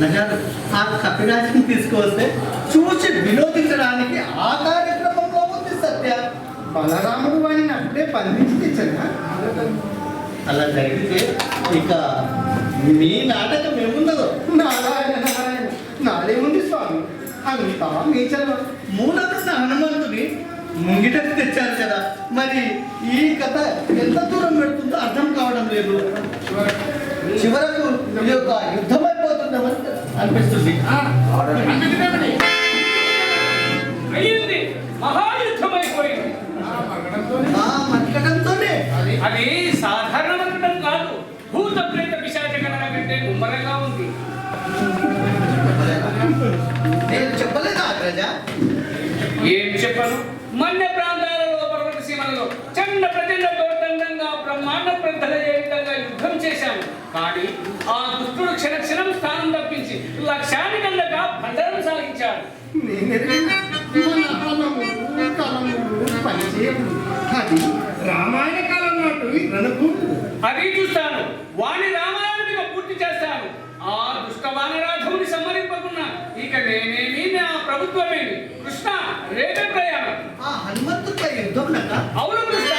అన్నగారు ఆ కపిరాజుని తీసుకొస్తే చూసి వినోదించడానికి ఆ కార్యక్రమంలో ఉంది సత్య. బలరాముడు వాడిని అప్పుడే బంధించి తెచ్చనా అలా జరిగితే ఇక మీ నాటకం ఏముండదు? నారాయణ నారాయణ నాదేముంది స్వామి. అంతా మీ చదువు మూలకృష్ణ హనుమంతుని ముంగిటకు తెచ్చారు కదా. మరి ఈ కథ ఎంత దూరం పెడుతుందో అర్థం కావడం లేదు. చివరకు ఈ యొక్క యుద్ధం అనిపిస్తుంది. అయ్యింది. మహాయుద్ధమైపోయింది. ఆ మట్కటంతోనే అది. సాధారణ మరణం కాదు. భూత ప్రేత పిశాచ గణన కంటే ముమ్మరంగా ఉంది. నేను చెప్పలేదా అగ్రజ ఏం చెప్పను? మన్య ప్రాంతాలలో పర్వత సీమలలో చండ ప్రచండ దోర్దండంగా బ్రహ్మాండ విధంగా యుద్ధం చేశాను. కానీ ఆ దుష్టుడు క్షణ క్షణం రామాయణ కాలం నాటు రణభూములు అది చూస్తాను. వాణి రామాయణమిగా పూర్తి చేస్తాను. ఆ దుష్ట వానరాధముని సంహరింపకున్నా ఇక నేనేమి నా ప్రభుత్వమేమి? కృష్ణ రేపే ప్రయాణం. ఆ హనుమంతుడిపై యుద్ధం అవును కృష్ణ.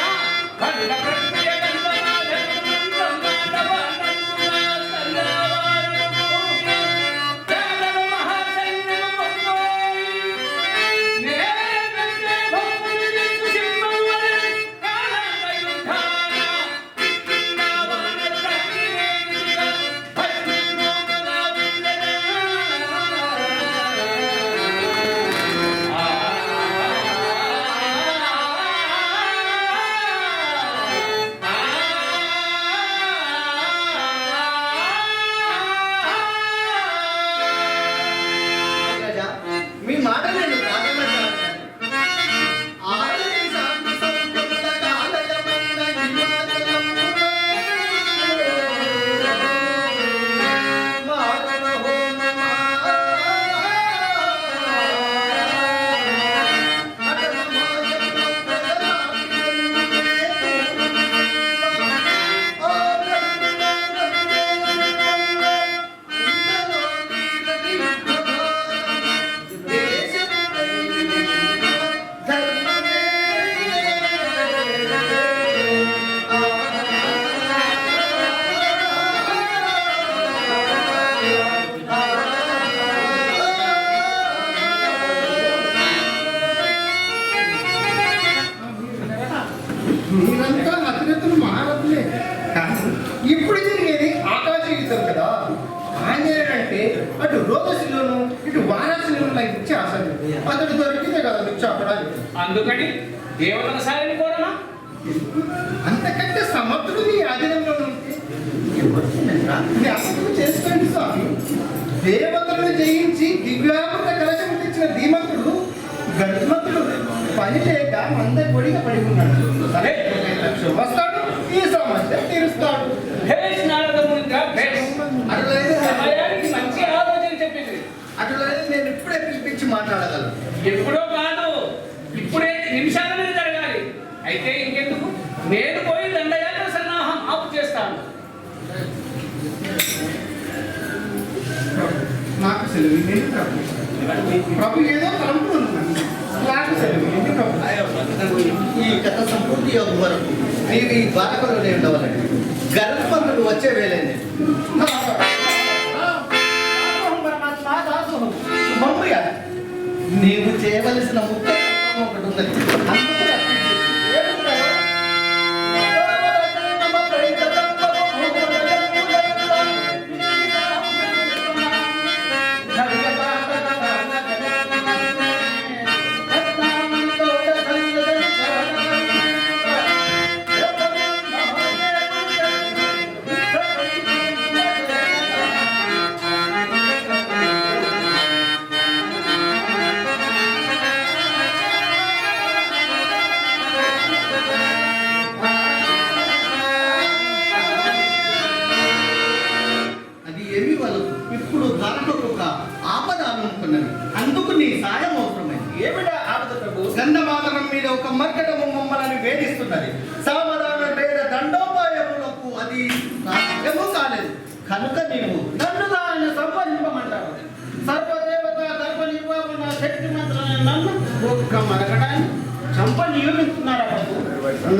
అందుకని దేవతల సాయని కోరమా? అంతకంటే సమర్థుడు ఆధీనంలో జ్ఞాపకం చేసుకోండి స్వామి. దేవతలను జయించి దివ్యామృత కలశం తెచ్చిన ధీమంతుడు గణమంతుడు పని లేక మంద కొడిగా పడి ఉన్నాడు. సరే వస్తాడు. ఈ సమస్య తీరుస్తాడు. అటులైతే నేను ఇప్పుడే పిలిపించి మాట్లాడగలను. ఎప్పుడో కాదు ఇప్పుడే నిమిషాల మీద జరగాలి. అయితే ఇంకెందుకు? నేను పోయి దండయాత్ర సన్నాహం ఆపు చేస్తాను. నాకు సెలవు ఇవ్వండి ప్రభు ప్రభు ఏదో నాకు. సెలవు ఇవ్వండి ప్రభు? ఈ కథ సంపూర్తి యోగం వరకు. నీవు ఈ ద్వారకలోనే ఉండవాలండి. గర్భపంతుడు వచ్చే వేలైంది శుభమయ్య నీవు చేయవలసిన ముఖ్య చంప నియమిస్తున్నారా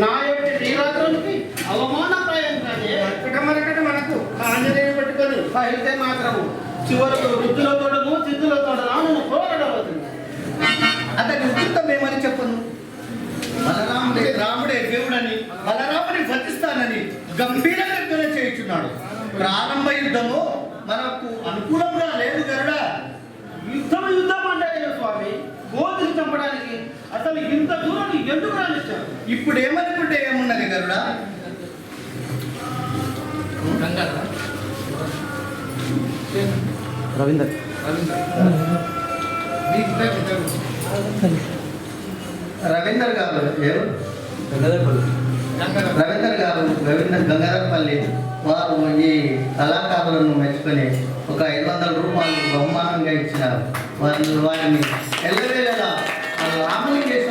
నా యొక్క శ్రీరాత్రునికి అవమానప్రాయం కానీ మరకట మరకట మనకు ఆంజనేయుడు పట్టుకొని అయితే మాత్రము చివరకు వృద్ధులతోడము సిద్ధులతోడ రాను పోరాడవద్దు అతని వృత్తం ఏమని చెప్పను. బలరాముడే రాముడే దేవుడని బలరాముని భజిస్తానని గంభీర గర్జన చేయుచున్నాడు. ప్రారంభ యుద్ధము మనకు అనుకూలంగా లేదు గరుడా యుద్ధం యుద్ధం అంటే స్వామి. కోతిని చంపడానికి అసలు ఇంత దూరం ఎందుకు రానిచ్చారు? ఇప్పుడు ఏమనుకుంటే ఏమున్నది గరుడా? రవీందర్. రవీందర్. గారు ఎవరు? రవీందర్ గారు రవీందర్ గంగాధరపల్లి వారు ఈ కళాకారులను మెచ్చుకొని ఒక ఐదు వందల రూపాయలు బహుమానంగా ఇచ్చినారు వాళ్ళు వారిని. ఎల్లవేళలా ఆ రామలింగేశ్వర స్వామి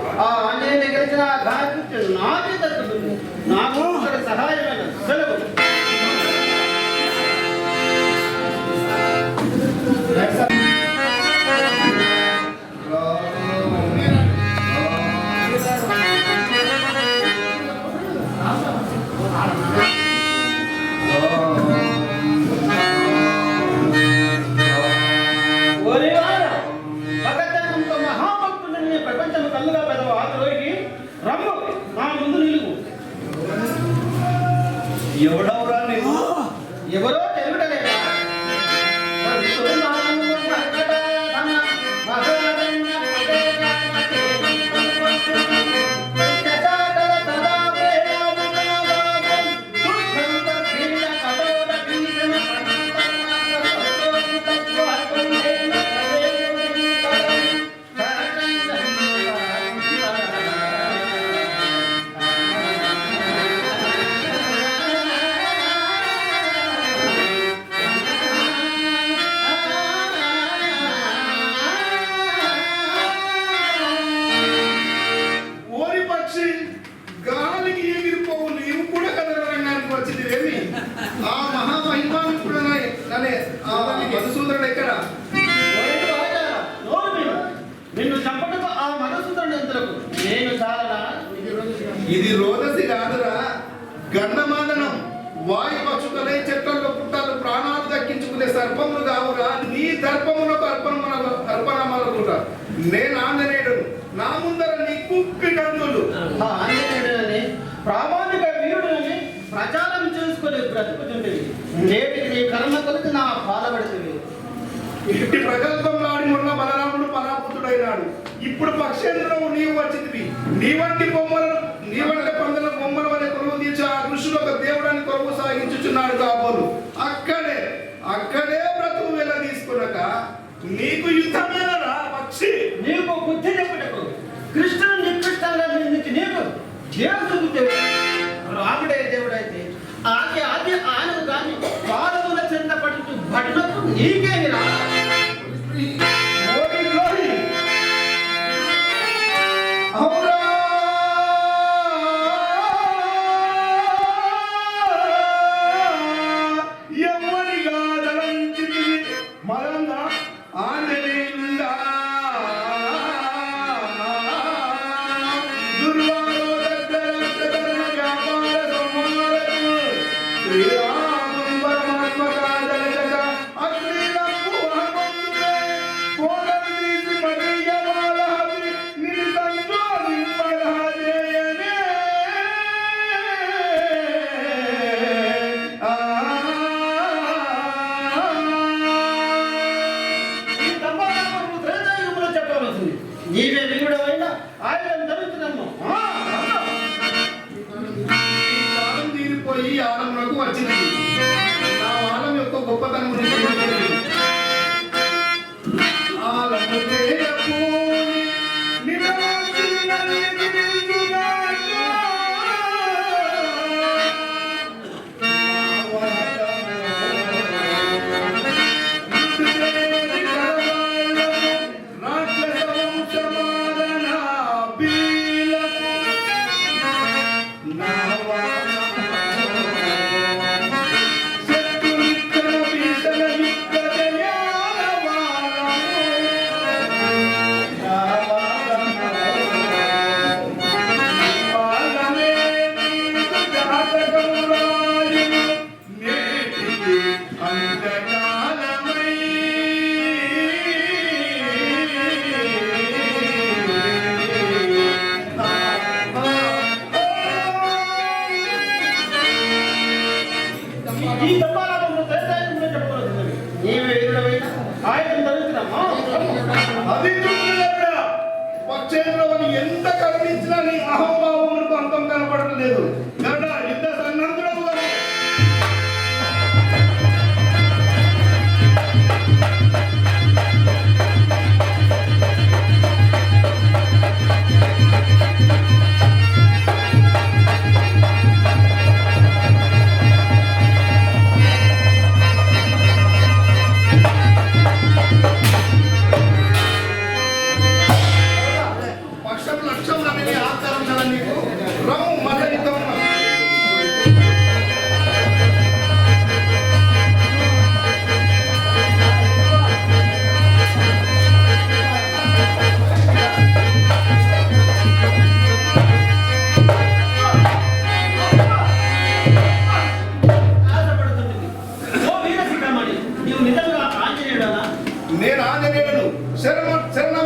啊 నేను ఆంజనేయుడు. నా ముందర నీ కుప్పి కందులు ఆ. ఆంజనేయుడని ప్రామాణిక వీరుడని ప్రచారం చేసుకొని బ్రతుకుతుండేవి నేటికి నీ కర్మ కొలికి నా పాలబడుతుంది ఇట్టి ప్రగల్భంలాడి మొన్న బలరాముడు పరాపుతుడైనాడు ఇప్పుడు పక్షేంద్రవు నీవు వచ్చింది నీ వంటి బొమ్మలను దేవుడు రాముడే దేవుడైతే ఆమె ఆమె ఆయన కానీ పాదముల చెంత పడుతూ బడినకు నీకేమి రా ఆంజనేయ Thank you. చేతిలో ఎంత కనిపించినా నీ అహంభావములకు అంతం కనపడలేదు గరుడ నేను ఆంజనేయుడు శరణ శరణ